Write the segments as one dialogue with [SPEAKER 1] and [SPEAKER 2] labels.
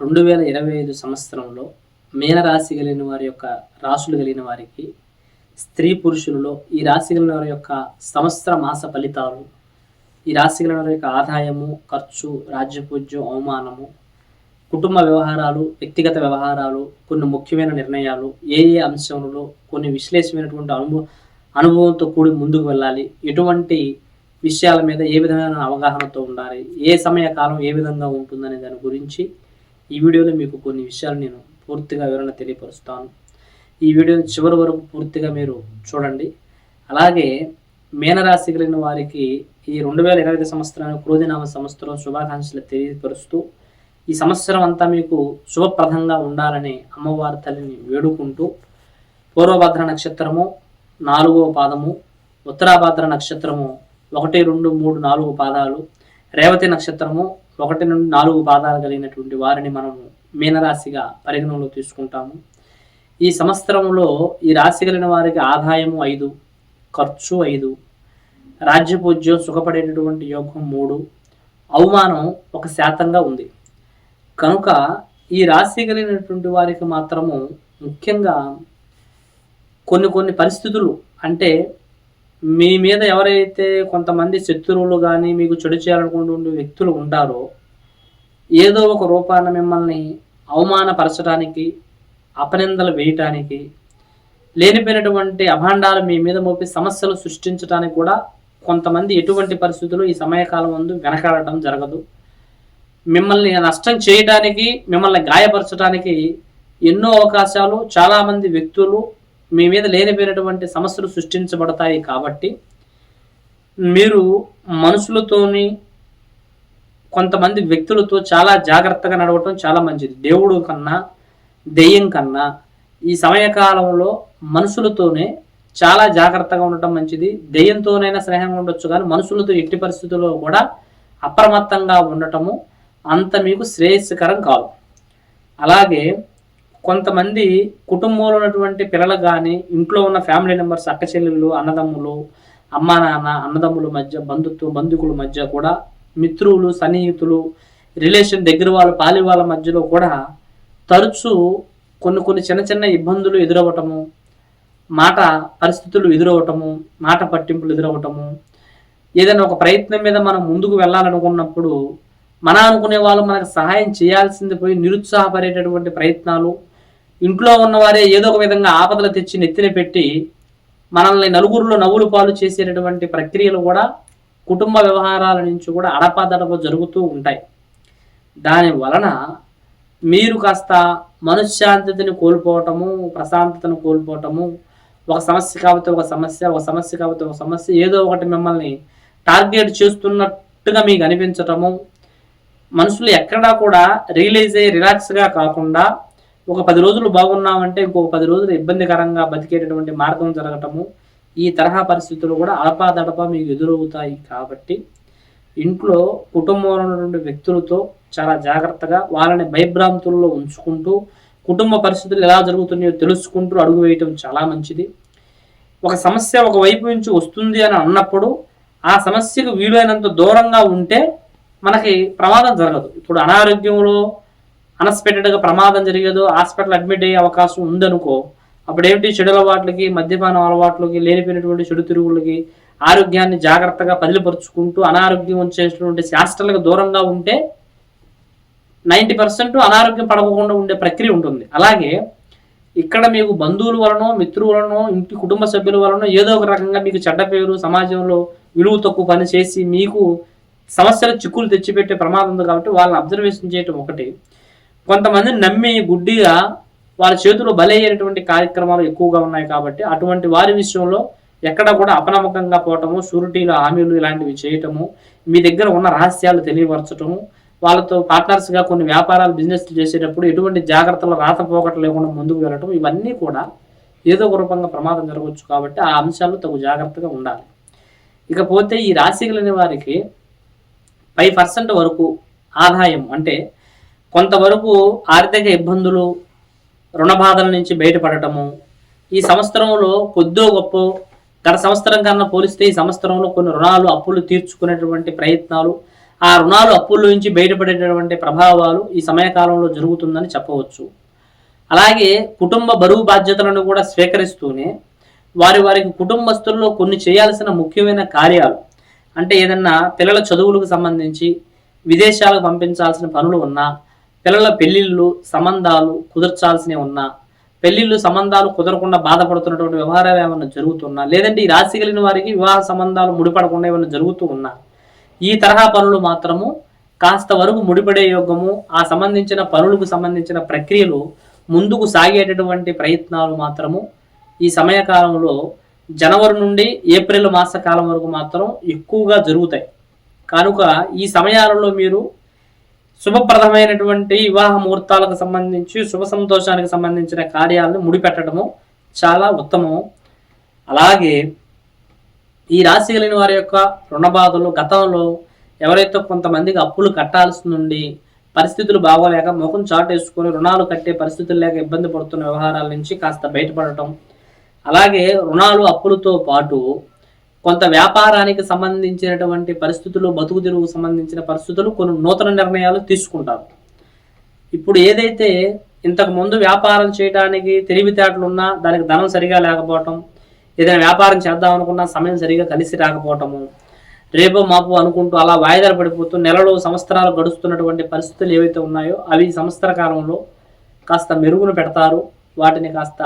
[SPEAKER 1] రెండు వేల ఇరవై ఐదు సంవత్సరంలో మీనరాశి కలిగిన వారి యొక్క రాశులు కలిగిన వారికి స్త్రీ పురుషులలో ఈ రాశి కలిగిన వారి యొక్క సంవత్సర మాస ఫలితాలు ఈ రాశి కలిగిన వారి యొక్క ఆదాయము ఖర్చు రాజ్యపూజ్యం అవమానము కుటుంబ వ్యవహారాలు వ్యక్తిగత వ్యవహారాలు కొన్ని ముఖ్యమైన నిర్ణయాలు ఏ ఏ అంశంలో కొన్ని విశ్లేషమైనటువంటి అనుభవ అనుభవంతో కూడి ముందుకు వెళ్ళాలి ఎటువంటి విషయాల మీద ఏ విధమైన అవగాహనతో ఉండాలి ఏ సమయ కాలం ఏ విధంగా ఉంటుందనే దాని గురించి ఈ వీడియోలో మీకు కొన్ని విషయాలు నేను పూర్తిగా వివరణ తెలియపరుస్తాను. ఈ వీడియోని చివరి వరకు పూర్తిగా మీరు చూడండి. అలాగే మీనరాశి కలిగిన వారికి ఈ రెండు వేల ఇరవై ఐదు సంవత్సరానికి క్రోధినామ సంవత్సరం శుభాకాంక్షలు తెలియపరుస్తూ ఈ సంవత్సరం అంతా మీకు శుభప్రదంగా ఉండాలని అమ్మవారి తల్లిని వేడుకుంటూ పూర్వభద్ర నక్షత్రము నాలుగవ పాదము ఉత్తరాభద్ర నక్షత్రము ఒకటి రెండు మూడు నాలుగు పాదాలు రేవతి నక్షత్రము ఒకటి నుండి నాలుగు పాదాలు కలిగినటువంటి వారిని మనం మీనరాశిగా పరిగణనలో తీసుకుంటాము. ఈ సంవత్సరంలో ఈ రాశి కలిగిన వారికి ఆదాయము ఐదు ఖర్చు ఐదు రాజ్యపూజ్యం సుఖపడేటటువంటి యోగం మూడు అవమానం ఒక శాతంగా ఉంది. కనుక ఈ రాశి కలిగినటువంటి వారికి మాత్రము ముఖ్యంగా కొన్ని కొన్ని పరిస్థితులు అంటే మీ మీద ఎవరైతే కొంతమంది శత్రువులు కానీ మీకు చెడు చేయాలనుకుంటున్న వ్యక్తులు ఉంటారో ఏదో ఒక రూపాన మిమ్మల్ని అవమానపరచడానికి అపనిందలు వేయటానికి లేనిపోయినటువంటి అభాండాలు మీ మీద మోపి సమస్యలు సృష్టించడానికి కూడా కొంతమంది ఎటువంటి పరిస్థితులు ఈ సమయకాలం ముందు వెనకాడటం జరగదు. మిమ్మల్ని నష్టం చేయడానికి మిమ్మల్ని గాయపరచడానికి ఎన్నో అవకాశాలు చాలామంది వ్యక్తులు మీ మీద లేనిపోయినటువంటి సమస్యలు సృష్టించబడతాయి కాబట్టి మీరు మనుషులతోని కొంతమంది వ్యక్తులతో చాలా జాగ్రత్తగా నడవటం చాలా మంచిది. దేవుడు కన్నా దెయ్యం కన్నా ఈ సమయకాలంలో మనుషులతోనే చాలా జాగ్రత్తగా ఉండటం మంచిది. దెయ్యంతోనైనా స్నేహంగా ఉండొచ్చు కానీ మనుషులతో ఎట్టి పరిస్థితుల్లో కూడా అప్రమత్తంగా ఉండటము అంత మీకు శ్రేయస్కరం కాదు. అలాగే కొంతమంది కుటుంబంలో ఉన్నటువంటి పిల్లలు కానీ ఇంట్లో ఉన్న ఫ్యామిలీ మెంబర్స్ అక్క చెల్లెళ్ళు అన్నదమ్ములు అమ్మా నాన్న అన్నదమ్ముల మధ్య బంధుత్వం బంధుకుల మధ్య కూడా మిత్రులు సన్నిహితులు రిలేషన్ దగ్గర వాళ్ళ పాలి వాళ్ళ మధ్యలో కూడా తరచూ కొన్ని కొన్ని చిన్న చిన్న ఇబ్బందులు ఎదురవ్వటము మాట పరిస్థితులు ఎదురవ్వటము మాట పట్టింపులు ఎదురవ్వటము ఏదైనా ఒక ప్రయత్నం మీద మనం ముందుకు వెళ్ళాలనుకున్నప్పుడు మన అనుకునే వాళ్ళు మనకు సహాయం చేయాల్సింది పోయి నిరుత్సాహపడేటటువంటి ప్రయత్నాలు ఇంట్లో ఉన్నవారే ఏదో ఒక విధంగా ఆపదలు తెచ్చి నెత్తిన పెట్టి మనల్ని నలుగురిలో నవ్వులు పాలు చేసేటటువంటి ప్రక్రియలు కూడా కుటుంబ వ్యవహారాల నుంచి కూడా అడపాదడప జరుగుతూ ఉంటాయి. దాని వలన మీరు కాస్త మనశ్శాంతిని కోల్పోవటము ప్రశాంతతను కోల్పోవటము ఒక సమస్య కాబట్టి ఒక సమస్య ఒక సమస్య కాబట్టి ఒక సమస్య ఏదో ఒకటి మిమ్మల్ని టార్గెట్ చేస్తున్నట్టుగా మీకు అనిపించటము మనుషులు ఎక్కడా కూడా రియలైజ్ అయ్యి రిలాక్స్గా కాకుండా ఒక పది రోజులు బాగున్నామంటే ఇంకొక పది రోజులు ఇబ్బందికరంగా బతికేటటువంటి మార్గం జరగటము ఈ తరహా పరిస్థితులు కూడా అడపాదడప మీకు ఎదురవుతాయి కాబట్టి ఇంట్లో కుటుంబంలో ఉన్నటువంటి వ్యక్తులతో చాలా జాగ్రత్తగా వాళ్ళని భయభ్రాంతుల్లో ఉంచుకుంటూ కుటుంబ పరిస్థితులు ఎలా జరుగుతున్నాయో తెలుసుకుంటూ అడుగు వేయటం చాలా మంచిది. ఒక సమస్య ఒక వైపు నుంచి వస్తుంది అని అన్నప్పుడు ఆ సమస్యకు వీలైనంత దూరంగా ఉంటే మనకి ప్రమాదం జరగదు. ఇప్పుడు అనారోగ్యంలో అన్ఎక్స్పెక్టెడ్గా ప్రమాదం జరిగేదో హాస్పిటల్ అడ్మిట్ అయ్యే అవకాశం ఉందనుకో అప్పుడు ఏమిటి చెడు అలవాట్లకి మద్యపానం అలవాట్లకి లేనిపోయినటువంటి చెడు తిరుగులకి ఆరోగ్యాన్ని జాగ్రత్తగా పదిలిపరుచుకుంటూ అనారోగ్యం వచ్చేటువంటి శాస్త్రాలకు దూరంగా ఉంటే నైంటీ పర్సెంట్ అనారోగ్యం పడకుండా ఉండే ప్రక్రియ ఉంటుంది. అలాగే ఇక్కడ మీకు బంధువుల వలనో మిత్రుల ఇంటి కుటుంబ సభ్యుల వలనో ఏదో ఒక రకంగా మీకు చెడ్డ పేరు సమాజంలో విలువ తక్కువ పని చేసి మీకు సమస్యలు చిక్కులు తెచ్చిపెట్టే ప్రమాదం ఉంది కాబట్టి వాళ్ళని అబ్జర్వేషన్ చేయటం ఒకటి. కొంతమందిని నమ్మి గుడ్డిగా వాళ్ళ చేతిలో బలయ్యేటువంటి కార్యక్రమాలు ఎక్కువగా ఉన్నాయి కాబట్టి అటువంటి వారి విషయంలో ఎక్కడ కూడా అపనమ్మకంగా పోవటము షూరిటీలు హామీలు ఇలాంటివి చేయటము మీ దగ్గర ఉన్న రహస్యాలు తెలియపరచటము వాళ్ళతో పార్ట్నర్స్గా కొన్ని వ్యాపారాలు బిజినెస్ చేసేటప్పుడు ఎటువంటి జాగ్రత్తలు రాతపోకటం లేకుండా ముందుకు వెళ్ళటం ఇవన్నీ కూడా ఏదో ఒక రూపంగా ప్రమాదం జరగవచ్చు కాబట్టి ఆ అంశాలు తగు జాగ్రత్తగా ఉండాలి. ఇకపోతే ఈ రాశి కలిగిన వారికి ఫైవ్ పర్సెంట్ వరకు ఆదాయం అంటే కొంతవరకు ఆర్థిక ఇబ్బందులు రుణ బాధల నుంచి బయటపడటము ఈ సంవత్సరంలో కొద్దో గొప్ప గత సంవత్సరం కన్నా పోలిస్తే ఈ సంవత్సరంలో కొన్ని రుణాలు అప్పులు తీర్చుకునేటువంటి ప్రయత్నాలు ఆ రుణాలు అప్పుల నుంచి బయటపడేటటువంటి ప్రభావాలు ఈ సమయకాలంలో జరుగుతుందని చెప్పవచ్చు. అలాగే కుటుంబ బరువు బాధ్యతలను కూడా స్వీకరిస్తూనే వారి వారికి కుటుంబస్తుల్లో కొన్ని చేయాల్సిన ముఖ్యమైన కార్యాలు అంటే ఏదన్నా పిల్లల చదువులకు సంబంధించి విదేశాలకు పంపించాల్సిన పనులు ఉన్నా పిల్లల పెళ్ళిళ్ళు సంబంధాలు కుదర్చాల్సినవి ఉన్నా పెళ్ళిళ్ళు సంబంధాలు కుదరకుండా బాధపడుతున్నటువంటి వ్యవహారాలు ఏమైనా జరుగుతున్నా లేదంటే ఈ రాశి కలిగిన వారికి వివాహ సంబంధాలు ముడిపడకుండా ఏమైనా జరుగుతూ ఉన్నా ఈ తరహా పనులు మాత్రము కాస్త వరకు ముడిపడే యోగము ఆ సంబంధించిన పనులకు సంబంధించిన ప్రక్రియలు ముందుకు సాగేటటువంటి ప్రయత్నాలు మాత్రము ఈ సమయకాలంలో జనవరి నుండి ఏప్రిల్ మాస కాలం వరకు మాత్రం ఎక్కువగా జరుగుతాయి. కనుక ఈ సమయాలలో మీరు శుభప్రదమైనటువంటి వివాహ ముహూర్తాలకు సంబంధించి శుభ సంతోషానికి సంబంధించిన కార్యాలను ముడిపెట్టడము చాలా ఉత్తమం అలాగే ఈ రాశి కలిగిన వారి యొక్క రుణ బాధలు గతంలో ఎవరైతే కొంతమందికి అప్పులు కట్టాల్సి నుండి పరిస్థితులు బాగోలేక ముఖం చాటేసుకొని రుణాలు కట్టే పరిస్థితులు లేక ఇబ్బంది పడుతున్న వ్యవహారాల నుంచి కాస్త బయటపడటం. అలాగే రుణాలు అప్పులతో పాటు కొంత వ్యాపారానికి సంబంధించినటువంటి పరిస్థితులు బతుకు తిరుగు సంబంధించిన పరిస్థితులు కొన్ని నూతన నిర్ణయాలు తీసుకుంటారు. ఇప్పుడు ఏదైతే ఇంతకు ముందు వ్యాపారం చేయడానికి తెలివితేటలు ఉన్నా దానికి ధనం సరిగా లేకపోవటం ఏదైనా వ్యాపారం చేద్దాం అనుకున్నా సమయం సరిగా కలిసి రాకపోవటము రేపు మాపు అనుకుంటూ అలా వాయిదాలు పడిపోతూ నెలలో సంవత్సరాలు గడుస్తున్నటువంటి పరిస్థితులు ఏవైతే ఉన్నాయో అవి సంవత్సర కాలంలో కాస్త మెరుగును పెడతారు వాటిని కాస్త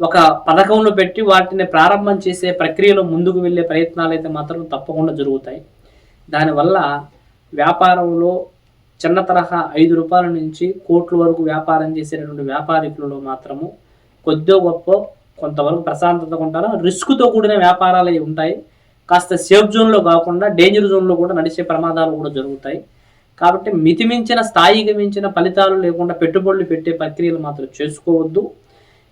[SPEAKER 1] ఒక పథకంలో పెట్టి వాటిని ప్రారంభం చేసే ప్రక్రియలో ముందుకు వెళ్ళే ప్రయత్నాలు అయితే మాత్రం తప్పకుండా జరుగుతాయి. దానివల్ల వ్యాపారంలో చిన్న తరహా ఐదు రూపాయల నుంచి కోట్ల వరకు వ్యాపారం చేసేటటువంటి వ్యాపారికులలో మాత్రము కొద్దో గొప్ప కొంతవరకు ప్రశాంతత ఉంటారు రిస్క్తో కూడిన వ్యాపారాలు అవి ఉంటాయి. కాస్త సేఫ్ జోన్లో కాకుండా డేంజర్ జోన్లో కూడా నడిచే ప్రమాదాలు కూడా జరుగుతాయి. కాబట్టి మితిమించిన స్థాయికి మించిన ఫలితాలు లేకుండా పెట్టుబడులు పెట్టే ప్రక్రియలు మాత్రం చేసుకోవద్దు.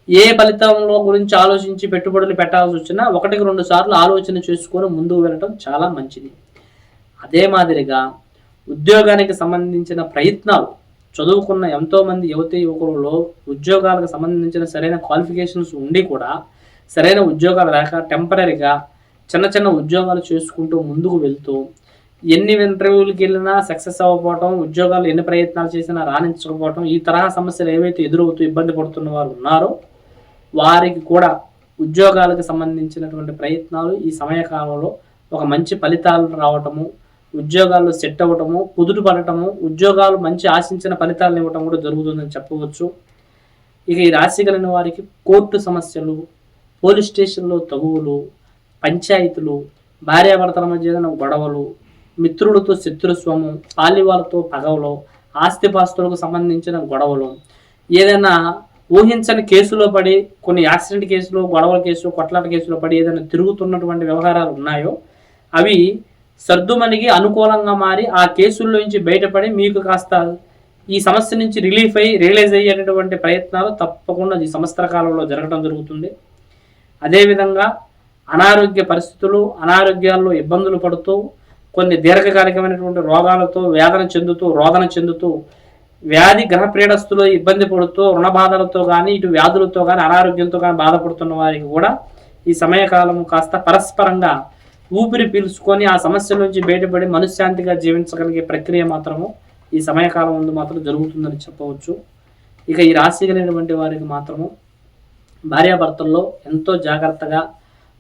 [SPEAKER 1] ఏ ఫలితంలో గురించి ఆలోచించి పెట్టుబడులు పెట్టాల్సి వచ్చినా ఒకటికి రెండు సార్లు ఆలోచన చేసుకొని ముందుకు వెళ్ళటం చాలా మంచిది. అదే మాదిరిగా ఉద్యోగానికి సంబంధించిన ప్రయత్నాలు చదువుకున్న ఎంతోమంది యువతి యువకులలో ఉద్యోగాలకు సంబంధించిన సరైన క్వాలిఫికేషన్స్ ఉండి కూడా సరైన ఉద్యోగాలు లేక టెంపరీగా చిన్న చిన్న ఉద్యోగాలు చేసుకుంటూ ముందుకు వెళ్తూ ఎన్ని ఇంటర్వ్యూలకి వెళ్ళినా సక్సెస్ అవ్వకపోవటం ఉద్యోగాలు ఎన్ని ప్రయత్నాలు చేసినా రాణించకపోవటం ఈ తరహా సమస్యలు ఏవైతే ఎదురవుతూ ఇబ్బంది పడుతున్న వారు ఉన్నారో వారికి కూడా ఉద్యోగాలకు సంబంధించినటువంటి ప్రయత్నాలు ఈ సమయకాలంలో ఒక మంచి ఫలితాలు రావటము ఉద్యోగాల్లో సెట్ అవ్వటము కుదురు పడటము ఉద్యోగాలు మంచి ఆశించిన ఫలితాలను ఇవ్వటం కూడా జరుగుతుందని చెప్పవచ్చు. ఇక ఈ రాశి కలిగిన వారికి కోర్టు సమస్యలు పోలీస్ స్టేషన్లో తగువులు పంచాయతీలు భార్యాభర్తల మధ్య ఏదైనా గొడవలు మిత్రులతో శత్రుస్వము పాలివాళ్ళతో పగవలు ఆస్తిపాస్తులకు సంబంధించిన గొడవలు ఏదైనా ఊహించని కేసులో పడి కొన్ని యాక్సిడెంట్ కేసులు గొడవల కేసులు కొట్లాట కేసులో పడి ఏదైనా తిరుగుతున్నటువంటి వ్యవహారాలు ఉన్నాయో అవి సర్దుమణికి అనుకూలంగా మారి ఆ కేసుల్లో నుంచి బయటపడి మీకు కాస్త ఈ సమస్య నుంచి రిలీఫ్ అయ్యి రియలైజ్ అయ్యేటటువంటి ప్రయత్నాలు తప్పకుండా ఈ సంవత్సర కాలంలో జరగడం జరుగుతుంది. అదేవిధంగా అనారోగ్య పరిస్థితులు అనారోగ్యాల్లో ఇబ్బందులు పడుతూ కొన్ని దీర్ఘకాలికమైనటువంటి రోగాలతో వేదన చెందుతూ రోదన చెందుతూ వ్యాధి గ్రహపీడస్తులు ఇబ్బంది పడుతూ రుణ బాధలతో కానీ ఇటు వ్యాధులతో కానీ అనారోగ్యంతో కానీ బాధపడుతున్న వారికి కూడా ఈ సమయకాలం కాస్త పరస్పరంగా ఊపిరి పీల్చుకొని ఆ సమస్య నుంచి బయటపడి మనశ్శాంతిగా జీవించగలిగే ప్రక్రియ మాత్రము ఈ సమయకాలం ముందు మాత్రం జరుగుతుందని చెప్పవచ్చు. ఇక ఈ రాశి కలిగినటువంటి వారికి మాత్రము భార్యాభర్తల్లో ఎంతో జాగ్రత్తగా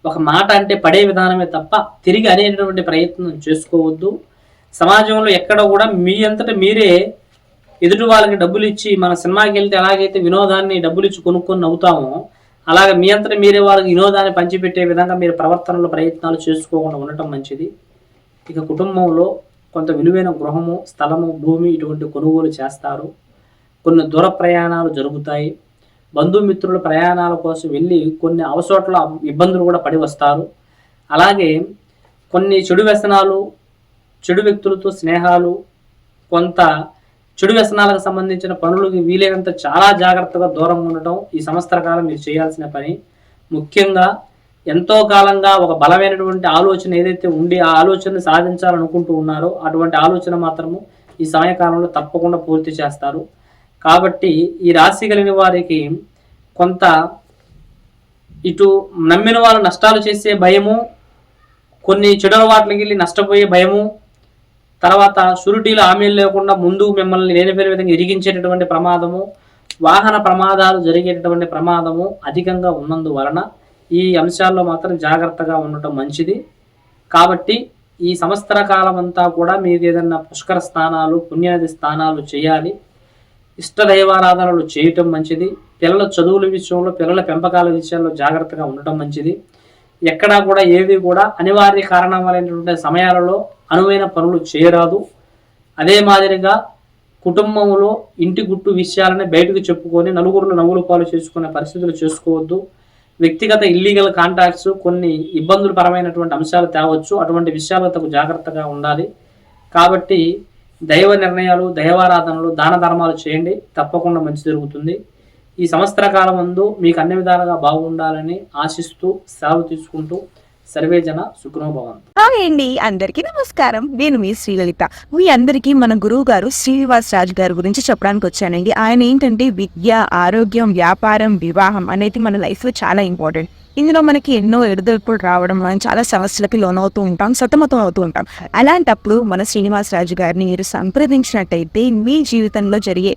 [SPEAKER 1] ఒక మాట అంటే పడే విధానమే తప్ప తిరిగి అనేటటువంటి ప్రయత్నం చేసుకోవద్దు. సమాజంలో ఎక్కడ కూడా మీ అంతటా మీరే ఎదుటి వాళ్ళకి డబ్బులు ఇచ్చి మన సినిమాకి వెళ్తే ఎలాగైతే వినోదాన్ని డబ్బులు ఇచ్చి కొనుక్కొని నవ్వుతామో అలాగే మీ అంతా మీరే వాళ్ళకి వినోదాన్ని పంచిపెట్టే విధంగా మీరు ప్రవర్తనలో ప్రయత్నాలు చేసుకోకుండా ఉండటం మంచిది. ఇక కుటుంబంలో కొంత విలువైన గృహము స్థలము భూమి ఇటువంటి కొనుగోలు చేస్తారు. కొన్ని దూర ప్రయాణాలు జరుగుతాయి. బంధుమిత్రుల ప్రయాణాల కోసం వెళ్ళి కొన్ని అవసోట్ల ఇబ్బందులు కూడా పడి వస్తారు. అలాగే కొన్ని చెడు వ్యసనాలు చెడు వ్యక్తులతో స్నేహాలు కొంత చెడు వ్యసనాలకు సంబంధించిన పనులకు వీలైనంత చాలా జాగ్రత్తగా దూరం ఉండటం ఈ సంవత్సర కాలం మీరు చేయాల్సిన పని. ముఖ్యంగా ఎంతో కాలంగా ఒక బలమైనటువంటి ఆలోచన ఏదైతే ఉండి ఆ ఆలోచనను సాధించాలనుకుంటూ ఉన్నారో అటువంటి ఆలోచన మాత్రము ఈ సమయకాలంలో తప్పకుండా పూర్తి చేస్తారు. కాబట్టి ఈ రాశి కలిగిన వారికి కొంత ఇటు నమ్మిన వాళ్ళు నష్టాలు చేసే భయము కొన్ని చెడు అలవాట్లకి వెళ్ళి నష్టపోయే భయము తర్వాత షూరిటీలు హామీలు లేకుండా ముందు మిమ్మల్ని లేనిపోయిన విధంగా ఇరిగించేటటువంటి ప్రమాదము వాహన ప్రమాదాలు జరిగేటటువంటి ప్రమాదము అధికంగా ఉన్నందువలన ఈ అంశాల్లో మాత్రం జాగ్రత్తగా ఉండటం మంచిది. కాబట్టి ఈ సంవత్సర కాలం అంతా కూడా మీరు ఏదైనా పుష్కర స్థానాలు పుణ్యనది స్థానాలు చేయాలి. ఇష్ట దైవారాధనలు చేయటం మంచిది. పిల్లల చదువుల విషయంలో పిల్లల పెంపకాల విషయంలో జాగ్రత్తగా ఉండటం మంచిది. ఎక్కడా కూడా ఏవి కూడా అనివార్య కారణమైనటువంటి సమయాలలో అనువైన పనులు చేయరాదు. అదే మాదిరిగా కుటుంబంలో ఇంటి గుట్టు విషయాలని బయటకు చెప్పుకొని నలుగురులు నవ్వులు పాలు చేసుకునే పరిస్థితులు చేసుకోవద్దు. వ్యక్తిగత ఇల్లీగల్ కాంటాక్ట్స్ కొన్ని ఇబ్బందుల పరమైనటువంటి అంశాలు తేవచ్చు. అటువంటి విషయాలు తగు జాగ్రత్తగా ఉండాలి. కాబట్టి దైవ నిర్ణయాలు దైవారాధనలు దాన ధర్మాలు చేయండి. తప్పకుండా మంచి జరుగుతుంది. ఈ సంవత్సర కాలం మీకు అన్ని విధాలుగా బాగుండాలని ఆశిస్తూ సెలవు తీసుకుంటూ సర్వేజన సుఖనోభవంతు
[SPEAKER 2] హాయ్ అండి అందరికీ నమస్కారం. నేను మీ శ్రీలలిత. మీ అందరికీ మన గురువు గారు శ్రీనివాస్ రాజు గారి గురించి చెప్పడానికి వచ్చానండి. ఆయన ఏంటంటే విద్య ఆరోగ్యం వ్యాపారం వివాహం అనేది మన లైఫ్లో చాలా ఇంపార్టెంట్. ఇందులో మనకి ఎన్నో ఎడుదొడుపులు రావడం మనం చాలా సమస్యలకి లోనవుతూ ఉంటాం సతమతం అవుతూ ఉంటాం. అలాంటప్పుడు మన శ్రీనివాస్ రాజు గారిని మీరు సంప్రదించినట్టయితే మీ జీవితంలో జరిగే